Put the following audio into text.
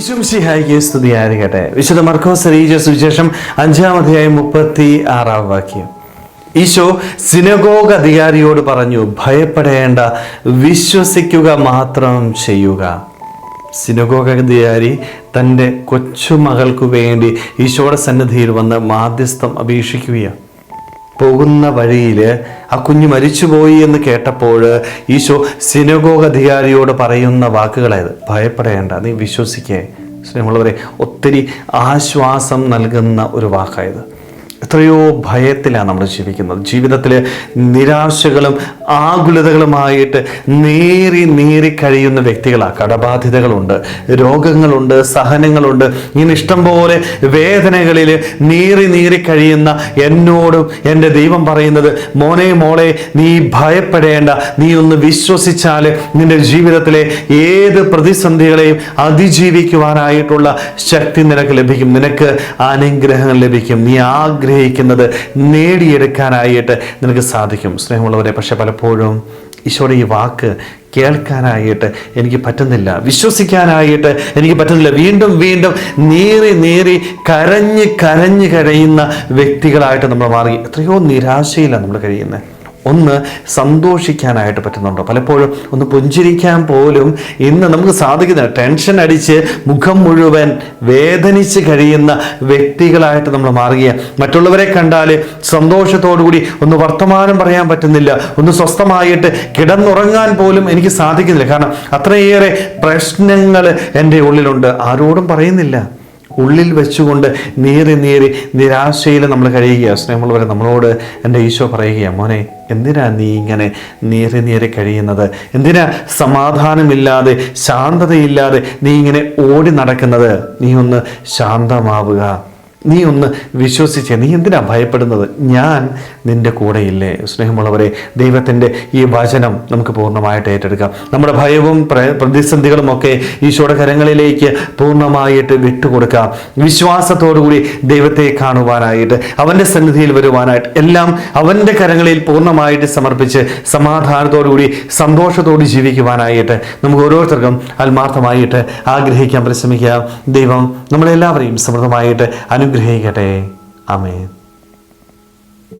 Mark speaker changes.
Speaker 1: വിശുംസിഹായിക്ക് സ്തുതിയായിരിക്കട്ടെ വിശുദ്ധ മർക്കോസ് റീജ സുവിശേഷം അഞ്ചാം അധ്യായം മുപ്പത്തി ആറാം വാക്യം. ഈശോ സിനഗോഗ അധികാരിയോട് പറഞ്ഞു ഭയപ്പെടേണ്ട വിശ്വസിക്കുക മാത്രം ചെയ്യുക. സിനഗോഗ അധികാരി തന്റെ കൊച്ചുമകൾക്കു വേണ്ടി ഈശോയുടെ സന്നിധിയിൽ വന്ന് മാധ്യസ്ഥം അപേക്ഷിക്കുകയാണ്. പോകുന്ന വഴിയിൽ ആ കുഞ്ഞ് മരിച്ചുപോയി എന്ന് കേട്ടപ്പോൾ ഈശോ സിനഗോഗ അധികാരിയോട് പറയുന്ന വാക്കുകളായത്. ഭയപ്പെടേണ്ട നീ വിശ്വസിക്കേ. സ്നേഹമുള്ളവരെ ഒത്തിരി ആശ്വാസം നൽകുന്ന ഒരു വാക്കായത്. എത്രയോ ഭയത്തിലാണ് നമ്മൾ ജീവിക്കുന്നത്. ജീവിതത്തിലെ നിരാശകളും ആകുലതകളുമായിട്ട് നേറി നേറി കഴിയുന്ന വ്യക്തികളാണ്. കടബാധ്യതകളുണ്ട് രോഗങ്ങളുണ്ട് സഹനങ്ങളുണ്ട്. ഇങ്ങനെ ഇഷ്ടം പോലെ വേദനകളിൽ നീറി നീറി കഴിയുന്ന എന്നോടും എന്റെ ദൈവം പറയുന്നത് മോനെ മോളെ നീ ഭയപ്പെടേണ്ട. നീ ഒന്ന് വിശ്വസിച്ചാൽ നിന്റെ ജീവിതത്തിലെ ഏത് പ്രതിസന്ധികളെയും അതിജീവിക്കുവാനായിട്ടുള്ള ശക്തി നിനക്ക് ലഭിക്കും. നിനക്ക് അനുഗ്രഹങ്ങൾ ലഭിക്കും. നീ ആഗ്രഹിക്കുന്നത് നേടിയെടുക്കാനായിട്ട് നിനക്ക് സാധിക്കും. സ്നേഹമുള്ളവരെ പക്ഷെ പലപ്പോഴും ഈശോയുടെ ഈ വാക്ക് കേൾക്കാനായിട്ട് എനിക്ക് പറ്റുന്നില്ല. വിശ്വസിക്കാനായിട്ട് എനിക്ക് പറ്റുന്നില്ല. വീണ്ടും വീണ്ടും നേറി നേറി കരഞ്ഞ് കരഞ്ഞ് കഴിയുന്ന വ്യക്തികളായിട്ട് നമ്മൾ മാറി. എത്രയോ നിരാശയിലാണ് നമ്മൾ കഴിയുന്നത്. ഒന്ന് സന്തോഷിക്കാനായിട്ട് പറ്റുന്നുണ്ടോ? പലപ്പോഴും ഒന്ന് പുഞ്ചിരിക്കാൻ പോലും ഇന്ന് നമുക്ക് സാധിക്കുന്ന ടെൻഷൻ അടിച്ച് മുഖം മുഴുവൻ വേദനിച്ച് കഴിയുന്ന വ്യക്തികളായിട്ട് നമ്മൾ മാറുക മറ്റുള്ളവരെ കണ്ടാൽ സന്തോഷത്തോടുകൂടി ഒന്ന് വർത്തമാനം പറയാൻ പറ്റുന്നില്ല. ഒന്ന് സ്വസ്ഥമായിട്ട് കിടന്നുറങ്ങാൻ പോലും എനിക്ക് സാധിക്കുന്നില്ല. കാരണം അത്രയേറെ പ്രശ്നങ്ങൾ എന്റെ ഉള്ളിലുണ്ട്. ആരോടും പറയുന്നില്ല. ഉള്ളിൽ വെച്ചുകൊണ്ട് നീറി നീറി നിരാശയിൽ നമ്മൾ കഴിയുക സ്നേഹമുള്ളവരെ നമ്മളോട് എന്റെ ഈശോ പറയുകയാണ് മോനെ എന്തിനാ നീ ഇങ്ങനെ നീറി നീറി കഴിയുന്നത്? എന്തിനാ സമാധാനമില്ലാതെ ശാന്തതയില്ലാതെ നീ ഇങ്ങനെ ഓടി നടക്കുന്നത്? നീ ഒന്ന് ശാന്തമാവുക. നീ ഒന്ന് വിശ്വസിച്ചേ. നീ എന്തിനാ ഭയപ്പെടുന്നത്? ഞാൻ നിന്റെ കൂടെയില്ലേ? സ്നേഹമുള്ളവരെ ദൈവത്തിന്റെ ഈ വചനം നമുക്ക് പൂർണമായിട്ട് ഏറ്റെടുക്കാം. നമ്മുടെ ഭയവും പ്രതിസന്ധികളുമൊക്കെ പ്രതിസന്ധികളും ഈശോയുടെ കരങ്ങളിലേക്ക് പൂർണമായിട്ട് വിട്ടുകൊടുക്കാം. വിശ്വാസത്തോടുകൂടി ദൈവത്തെ കാണുവാനായിട്ട് അവന്റെ സന്നിധിയിൽ വരുവാനായിട്ട് എല്ലാം അവന്റെ കരങ്ങളിൽ പൂർണമായിട്ട് സമർപ്പിച്ച് സമാധാനത്തോടുകൂടി സന്തോഷത്തോടെ ജീവിക്കുവാനായിട്ട് നമുക്ക് ഓരോരുത്തർക്കും ആത്മാർത്ഥമായിട്ട് ആഗ്രഹിക്കാൻ പരിശ്രമിക്കാം. ദൈവം നമ്മളെല്ലാവരെയും സമൃദ്ധമായിട്ട് അനുഗ്രഹിക്കട്ടെ. ആമേൻ.